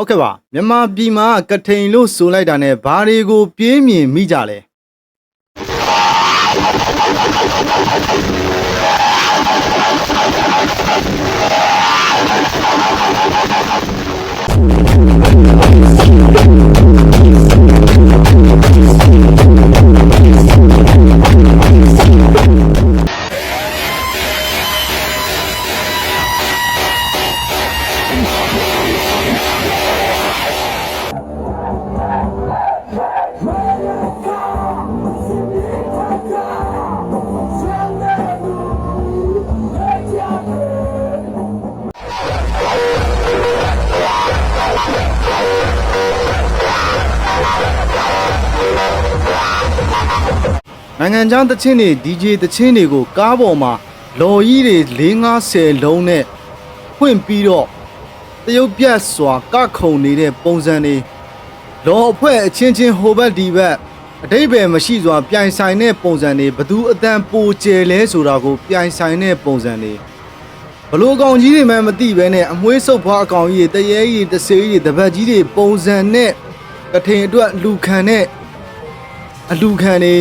ဟုတ်ကဲ့ပါမြန်မာပြည်မှာကထိန်လို့ဆိုလိုက်တာနဲ့ဘာတွေကိုပြေးမြင်မိကြလဲ နိုင်ငံခြားသချင်းတွေ DJ သချင်းတွေကို ကားပေါ်မှာလော်ကြီးတွေ၄50လုံးနဲ့ဖွင့်ပြီးတော့တရုတ်ပြတ်စွာကခုန်နေတဲ့ပုံစံတွေလော်အဖွဲ့အချင်းချင်းဟိုဘက်ဒီဘက်အတိတ်ပဲမရှိစွာပြိုင်ဆိုင်တဲ့ပုံစံတွေဘသူအတန်ပိုကျယ်လဲဆိုတာကို ပြိုင်ဆိုင်တဲ့ပုံစံတွေဘလို့ကောင်ကြီးတွေမှမသိပဲနဲ့အမွှေးဆုပ်ဖွားအကောင်ကြီးတွေတရေကြီးတဆေးကြီးတပတ်ကြီးတွေပုံစံနဲ့ကထင်အတွက်လူခံတဲ့အလူခံတွေ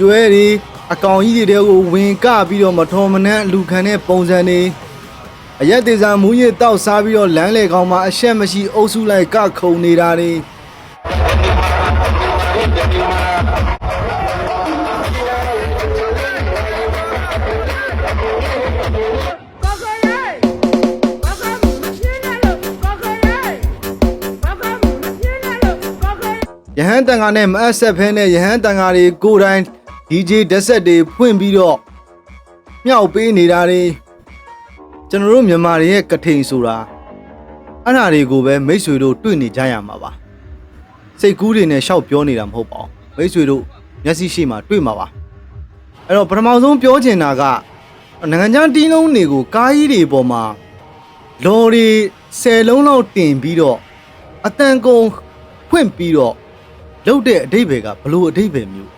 ကျွဲတွေအကောင်ကြီးတွေတဲကိုဝင်ကပြီးတော့မထော်မနှမ်းလူခံတဲ့ပုံစံတွေအရက်သေးစားမူးရစ်တောက်စားပြီးတော့လမ်းလေကောင်မှာအရှက်မရှိအုပ်စုလိုက်ကခုံနေတာတွေရဟန်းတန်ဃာနဲ့မအပ်ဆက်ဖဲနဲ့ရဟန်းတန်ဃာတွေကိုယ်တိုင် DJ ဓာတ်ဆက်တွေဖွင့်ပြီးတော့မြောက်ပေးနေတာတွေကျွန်တော်တို့မြန်မာတွေရဲ့ကထိန်ဆိုတာအဲ့ဓာတွေကိုပဲမိတ်ဆွေတို့တွေ့နေကြရမှာပါစိတ်ကူးတွေနဲ့ရှောက်ပြောနေတာမဟုတ်ပါဘူးမိတ်ဆွေတို့မျက်စိရှိမှတွေ့မှာပါအဲ့တော့ပထမဆုံးပြောချင်တာကနိုင်ငံခြားတီးလုံးတွေကိုကားကြီးတွေပေါ်မှာလော်တွေ10လုံးလောက်တင်ပြီးတော့အတန်ကုန်ဖွင့်ပြီးတော့လုတ်တဲ့အတိတ်တွေကဘလို့အတိတ်ပဲမျိုး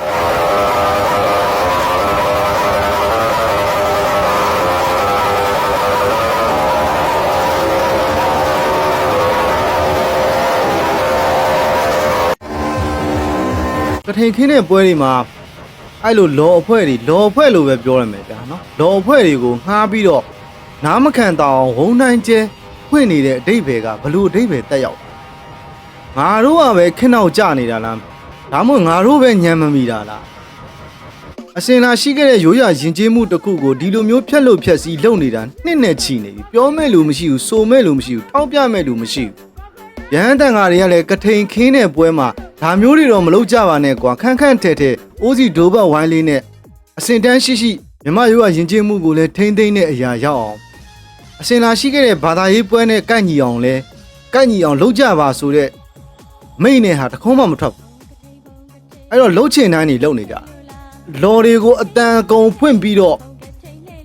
ထိန်ခင်းတဲ့ပွဲတွေမှာအဲ့လိုလော်အဖွဲ့တွေလော်အဖွဲ့လို့ပဲပြောရမယ်ဗျာနော်လော်အဖွဲ့တွေကိုငှားပြီးတော့နားမခံတောင်ဝုံတိုင်းကျဲဖွင့်နေတဲ့အတိတ်ပဲကဘလို့အတိတ်ပဲတက်ရောက်ငါတို့ကပဲခင်းနောက်ကြနေတာလားဒါမှမဟုတ်ငါတို့ပဲညံမမီတာလားအစင်လာရှိခဲ့တဲ့ရိုးရာယဉ်ကျေးမှုတစ်ခုကိုဒီလိုမျိုးဖြက်လို့ဖြက်စီးလုပ်နေတာနှစ်နဲ့ချီနေပြီပြောမဲ့လူမရှိဘူးဆိုမဲ့လူမရှိဘူးထောက်ပြမဲ့လူမရှိဘူးရဟန်းတန်ဃာတွေကလည်းကထိန်ခင်းတဲ့ပွဲမှာ ဒါမျိုးတွေတော့မလုပ်ကြပါနဲ့ကွာခန့်ခန့်ထဲထဲအိုးစီဒိုးဘတ်ဝိုင်းလေးနဲ့အစင်တန်းရှိရှိမြမရိုးကယဉ်ကျေးမှုကိုလည်းထိမ့်သိမ့်တဲ့အရာရောက်အောင်အစင်လာရှိခဲ့တဲ့ဘာသာရေးပွဲနဲ့ကန့်ညီအောင်လဲကန့်ညီအောင်လုပ်ကြပါဆိုတဲ့မိတ်နဲ့ဟာတခုံးမှမထွက်ဘူးအဲ့တော့လှုပ်ချင်တိုင်းနေလှုပ်နေကြတာလော်တွေကိုအတန်အကုန်ဖွင့်ပြီးတော့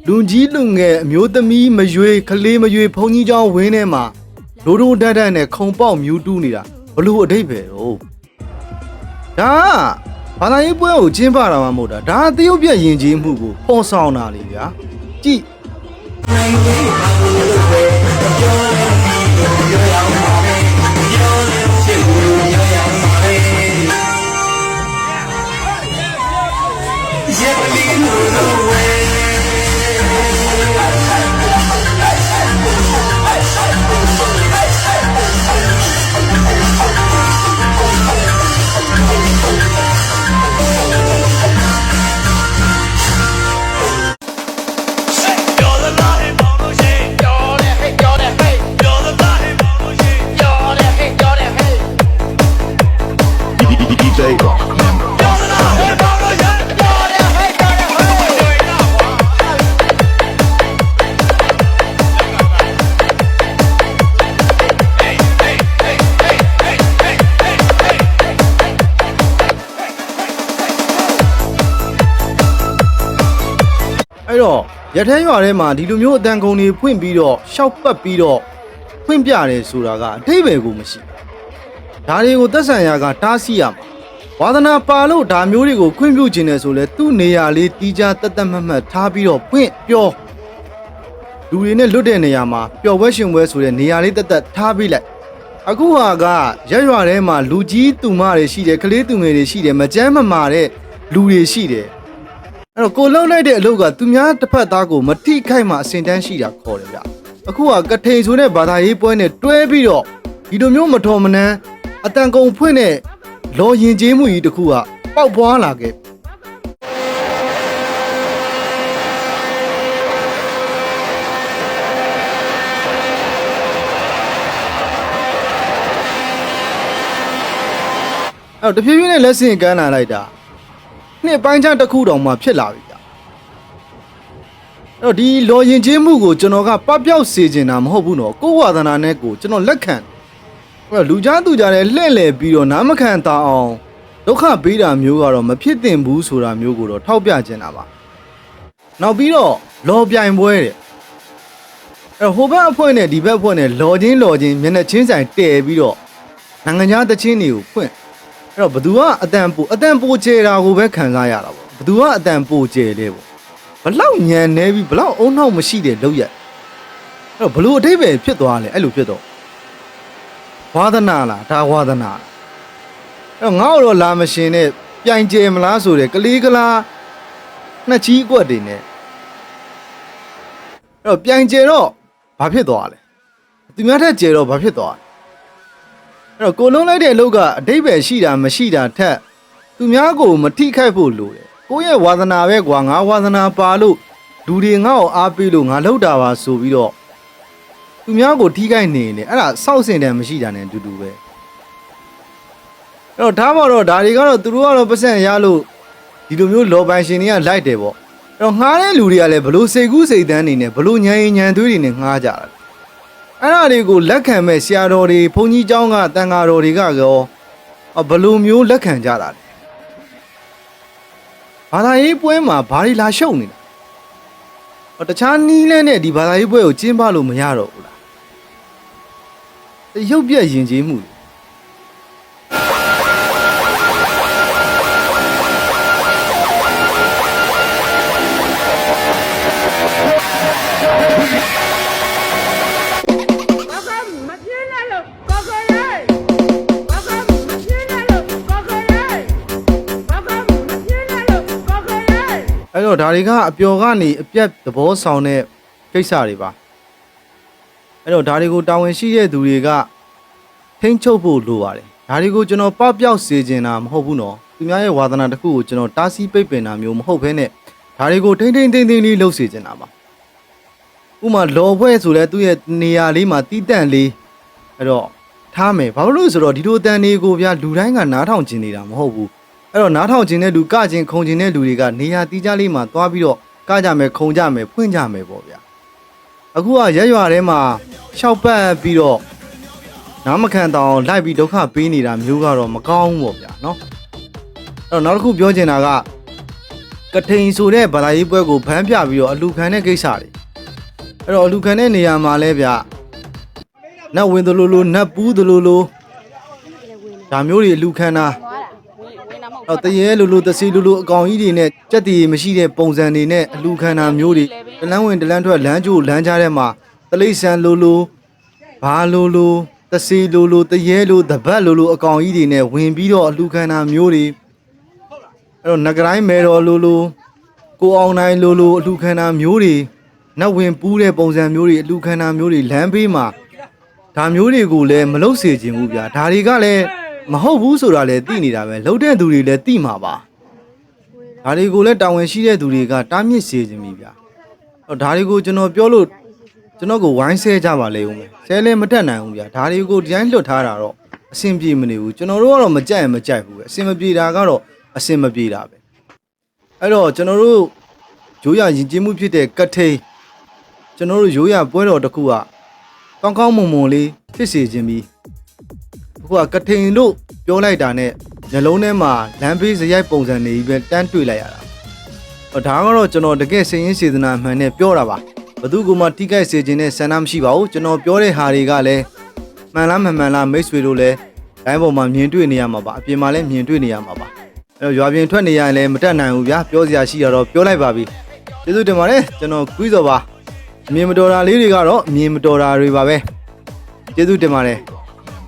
လူကြီးလူငယ်အမျိုးသမီးမရွေကလေးမရွေဘုံကြီးเจ้าဝင်းထဲမှာ ဒိုးဒိုးတတ်တတ်နဲ့ခုံပေါက်မြူးတူးနေတာဘလို့အတိတ်ပဲတော့ ဒါကဘာသာရေးပွဲကိုကျင်းပတာမှမဟုတ်တာဒါကတရုတ်ပြက်ယဉ်ကျေးမှုကိုပေါ်ဆောင်တာလေဗျာကြည့် တော့ရထန်းရွာထဲမှာဒီလိုမျိုးအတန်ကုန်တွေဖွင့်ပြီးတော့ရှောက်ပတ်ပြီးတော့ဖွင့်ပြတယ်ဆိုတာကအထိပ္ပယ်ကိုမရှိဘူးဒါတွေကိုသက်ဆိုင်ရာကတားဆီးရမှာဝါသနာပါလို့ဒါမျိုးတွေကိုခွင့်ပြုခြင်းနဲ့ဆိုလဲသူ့နေရာလေးတီးခြားတက်တက်မှတ်မှတ်ထားပြီးတော့ဖွင့်ပြောလူတွေနဲ့လွတ်တဲ့နေရာမှာပျော်ပွဲရှင်ပွဲဆိုတဲ့နေရာလေးတက်တက်ထားပြီးလိုက်အခုဟာကရက်ရွာထဲမှာလူကြီးသူမတွေရှိတယ်ကလေးသူငယ်တွေရှိတယ်မကြမ်းမမာတဲ့လူတွေရှိတယ် အဲ့တော့ကိုလုံးလိုက်တဲ့အလုပ်ကသူများတစ်ဖက်သားကိုမထိခိုက်မှအစင်တန်းရှိတာခေါ်တယ်ဗျအခုကကထိန်ဆိုတဲ့ဘာသာရေးပွဲနဲ့တွဲပြီးတော့ဒီလိုမျိုးမတော်မနှမ်းအတန်ကုန်ဖွင့်တဲ့လော်ရင်ကျေးမှုကြီးတစ်ခုကပေါက်ပွားလာခဲ့အဲ့တော့တဖြည်းဖြည်းနဲ့လက်ဆင့်ကမ်းလာလိုက်တာ နှစ်ပိုင်းခြားတစ်ခုတောင်မှဖြစ်လာပြီဗျအဲ့တော့ဒီလော်ရင်ကျေးမှုကိုကျွန်တော်ကပပျောက်စေချင်တာမဟုတ်ဘူးနော်ကိုယ်ဝါသနာနဲ့ကိုကျွန်တော်လက်ခံအဲ့တော့လူကြားသူကြားနဲ့လှည့်လည်ပြီးတော့နားမခံတာအောင်ဒုက္ခပေးတာမျိုးကတော့မဖြစ်သင့်ဘူးဆိုတာမျိုးကိုတော့ထောက်ပြချင်တာပါနောက်ပြီးတော့လော်ပြိုင်ပွဲတဲ့အဲ့တော့ဟိုဘက်အဖွဲ့နဲ့ဒီဘက်အဖွဲ့နဲ့လော်ချင်းလော်ချင်းမျက်နှာချင်းဆိုင်တည်ပြီးတော့နိုင်ငံခြားသချင်းတွေကိုဖွင့် အဲ့တော့ဘသူကအတန်ပိုအတန်ပိုကျဲတာကိုပဲခံစားရတာပေါ့ဘသူကအတန်ပိုကျဲလဲပေါ့ဘလောက်ညံနေပြီဘလောက်အုံနောက်မရှိတဲ့လောက်ရက်အဲ့တော့ဘလို့အထိပ္ပယ်ဖြစ်သွားလဲအဲ့လိုဖြစ်တော့ဝါသနာလားဒါဝါသနာလားအဲ့တော့ငါ့တော့လာမရှင်နဲ့ပြိုင်ကျဲမလားဆိုတဲ့ကလေးကလားနှစ်ချီးအကွက်တွေနဲ့အဲ့တော့ပြိုင်ကျဲတော့ဘာဖြစ်သွားလဲသူများထက်ကျဲတော့ဘာဖြစ်သွားလဲ အဲ့တော့ကိုလုံးလိုက်တဲ့အလုပ်ကအတိတ်ပဲရှိတာမရှိတာထက်သူများကိုမထိခိုက်ဖို့လိုတယ်ကိုယ့်ရဲ့ဝါသနာပဲကွာငါဝါသနာပါလို့လူတွေငါ့ကိုအားပေးလို့ငါလောက်တာပါဆိုပြီးတော့သူများကိုထိခိုက်နေတယ်အဲ့ဒါစောက်စင်တယ်မရှိတာနဲ့အတူတူပဲအဲ့တော့ဒါမှတော့ဒါတွေကတော့သူတို့ကတော့ပတ်စံရလို့ဒီလိုမျိုးလော်ပိုင်ရှင်တွေကလိုက်တယ်ပေါ့အဲ့တော့ငှားတဲ့လူတွေကလည်းဘလို့စိတ်ကူးစိတ်တန်းနေနဲ့ဘလို့ညံရင်ညံသွေးတွေနဲ့ငှားကြတာ အဲ့ဒါတွေကိုလက်ခံမဲ့ဆရာတော်တွေဘုန်းကြီးကျောင်းကတန်ဃာတော်တွေကရောအဘယ်လိုမျိုးလက်ခံကြတာလဲဘာသာရေးပွဲမှာဘာတွေလာရှုပ်နေတာဟောတခြားနီးလဲနဲ့ဒီဘာသာရေးပွဲကိုကျင်းပလို့မရတော့ဘူးလားရုပ်ပြက်ယဉ်ကျေးမှုတွေ အဲ့တော့ဒါတွေကအပျော်ကနေအပြက်သဘောဆောင်တဲ့ကိစ္စတွေပါအဲ့တော့ဒါတွေကိုတာဝန်ရှိတဲ့သူတွေကထိမ့်ချုပ်ဖို့လိုပါတယ်ဒါတွေကိုကျွန်တော်ပပျောက်စေချင်တာမဟုတ်ဘူးနော်သူများရဲ့ဝါသနာတစ်ခုကိုကျွန်တော်တားဆီးပိတ်ပင်တာမျိုးမဟုတ်ဘဲနဲ့ဒါတွေကိုထိမ့်ထိမ့်သိမ့်သိမ့်လေးလှုပ်စေချင်တာပါဥပမာလော်ဘွဲဆိုလဲသူ့ရဲ့နေရာလေးမှာတီးတန့်လေးအဲ့တော့ထားမယ်ဘာလို့လဲဆိုတော့ဒီလိုတန်တွေကိုဗျာလူတိုင်းကနားထောင်ကျင်နေတာမဟုတ်ဘူး အဲ့တော့နားထောင်ခြင်းတဲ့လူကခြင်းခုံခြင်းတဲ့လူတွေကနေရာတီးကြလေးမှာသွားပြီးတော့ကကြမယ်ခုံကြမယ်ဖွင့်ကြမယ်ပေါ့ဗျာအခုကရက်ရွာထဲမှာရှောက်ပတ်ပြီးတော့နားမခံတောင်လိုက်ပြီးဒုက္ခပေးနေတာမျိုးကတော့မကောင်းဘူးပေါ့ဗျာနော်အဲ့တော့နောက်တစ်ခုပြောချင်တာကကထိန်ဆိုတဲ့ဗလာရေးပွဲကိုဖမ်းပြပြီးတော့အလူခံတဲ့ကိစ္စတွေအဲ့တော့အလူခံတဲ့နေရာမှာလဲဗျာနတ်ဝင်သလိုလိုနတ်ပူးသလိုလိုဒါမျိုးတွေအလူခံတာ တော့တရေလူလူတစီလူလူအကောင်ကြီးတွေနဲ့ကြက်တီမရှိတဲ့ပုံစံတွေနဲ့အလူခံတာမျိုးတွေတလန်းဝင်တလန်းထွက်လမ်းကျိုးလမ်းကြားထဲမှာတလိษံလူလူဘာလူလူတစီလူလူတရေလူတပတ်လူလူအကောင်ကြီးတွေနဲ့ဝင်ပြီးတော့အလူခံတာမျိုးတွေအဲ့တော့ငကတိုင်းမဲတော်လူလူကိုအောင်နိုင်လူလူအလူခံတာမျိုးတွေနတ်ဝင်ပူးတဲ့ပုံစံမျိုးတွေအလူခံတာမျိုးတွေလမ်းဘေးမှာဒါမျိုးတွေကိုလည်းမလုပ်စေချင်ဘူးဗျာဒါတွေကလည်း မဟုတ်ဘူးဆိုတာလည်းသိနေတာပဲလှုပ်တဲ့သူတွေလည်းသိမှာပါဒါတွေကိုလည်းတာဝန်ရှိတဲ့သူတွေကတားမြစ်စေခြင်းပြီဗျာဟောဒါတွေကိုကျွန်တော်ပြောလို့ကျွန်တော်ကိုဝိုင်းဆဲကြပါလေဦးမယ်ဆဲလည်းမတက်နိုင်ဘူးဗျာဒါတွေကိုဒီတိုင်းလွတ်ထားတာတော့အဆင်ပြေမနေဘူးကျွန်တော်တို့ကတော့မကြိုက်ရင်မကြိုက်ဘူးပဲအဆင်မပြေတာကတော့အဆင်မပြေတာပဲအဲ့တော့ကျွန်တော်တို့ရိုးရရင်ကျင်းမှုဖြစ်တဲ့ကတ်ထိန်ကျွန်တော်တို့ရိုးရပွဲတော်တစ်ခုကကောင်းကောင်းမွန်မွန်လေးဖြစ်စေခြင်းပြီး အခုကကထိန်တို့ပြောလိုက်တာနဲ့ညလုံးထဲမှာလမ်းဘေးစရိုက်ပုံစံနေကြီးပဲတန်းတွေ့လိုက်ရတာဒါကတော့ကျွန်တော်တကယ်စိတ်ရင်းစေတနာအမှန်နဲ့ပြောတာပါဘသူကမှထိခိုက်စေခြင်းနဲ့ဆန္ဒမရှိပါဘူးကျွန်တော်ပြောတဲ့ဟာတွေကလည်းမှန်လားမမှန်လားမိတ်ဆွေတို့လည်းတိုင်းပေါ်မှာမြင်တွေ့နေရမှာပါအပြင်မှာလည်းမြင်တွေ့နေရမှာပါအဲ့တော့ရွာပြင်ထွက်နေရရင်လည်းမတက်နိုင်ဘူးဗျာပြောစရာရှိတာတော့ပြောလိုက်ပါပြီကျေးဇူးတင်ပါတယ်ကျွန်တော်ကွီးစော်ပါအမြင်မတော်တာလေးတွေကတော့အမြင်မတော်တာတွေပါပဲကျေးဇူးတင်ပါတယ်